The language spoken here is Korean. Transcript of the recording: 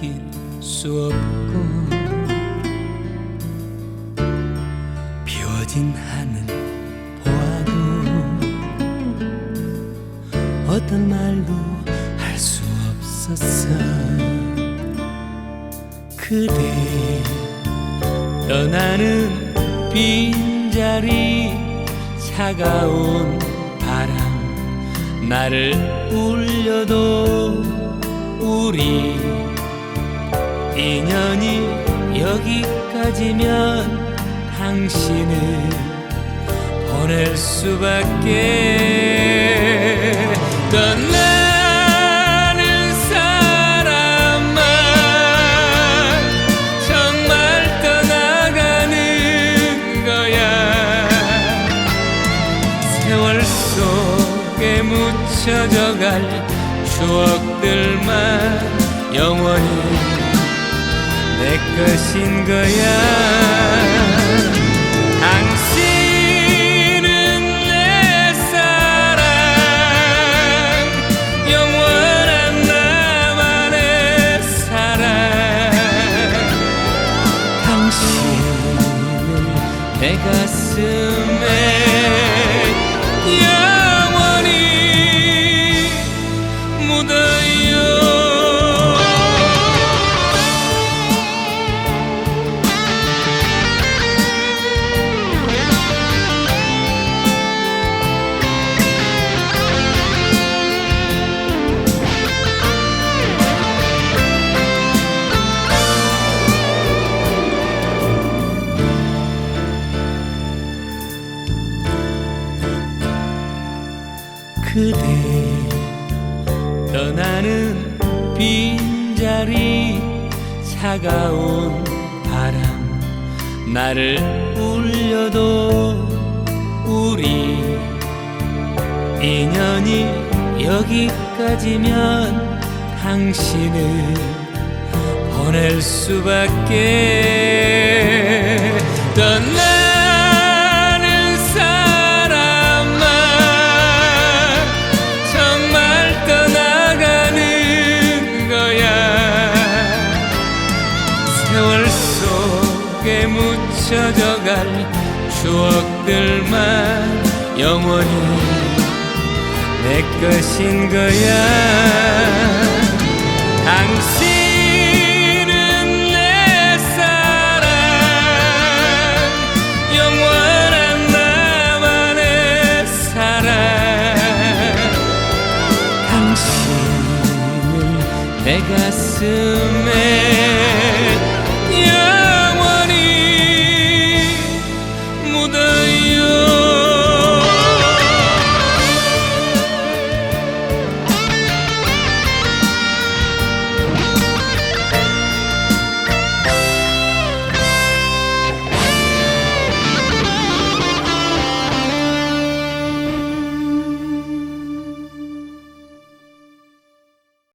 이길 수 없고 비워진 하늘 보아도 어떤 말도 할 수 없었어. 그대 떠나는 빈자리 차가운 바람 나를 울려도 우리 인연이 여기까지면 당신을 보낼 수밖에 떠나는 사람만 정말 떠나가는 거야. 세월 속에 묻혀져갈 추억들만 영원히 내 것인 거야. 당신은 내 사랑. 영원한 나만의 사랑. 당신은 내 가슴에 그대 떠나는 빈자리 차가운 바람 나를 울려도 우리 인연이 여기까지면 당신을 보낼 수밖에 속에 묻혀져갈 추억들만 영원히 내 것인 거야. 당신은 내 사랑 영원한 나만의 사랑. 당신을 내 가슴에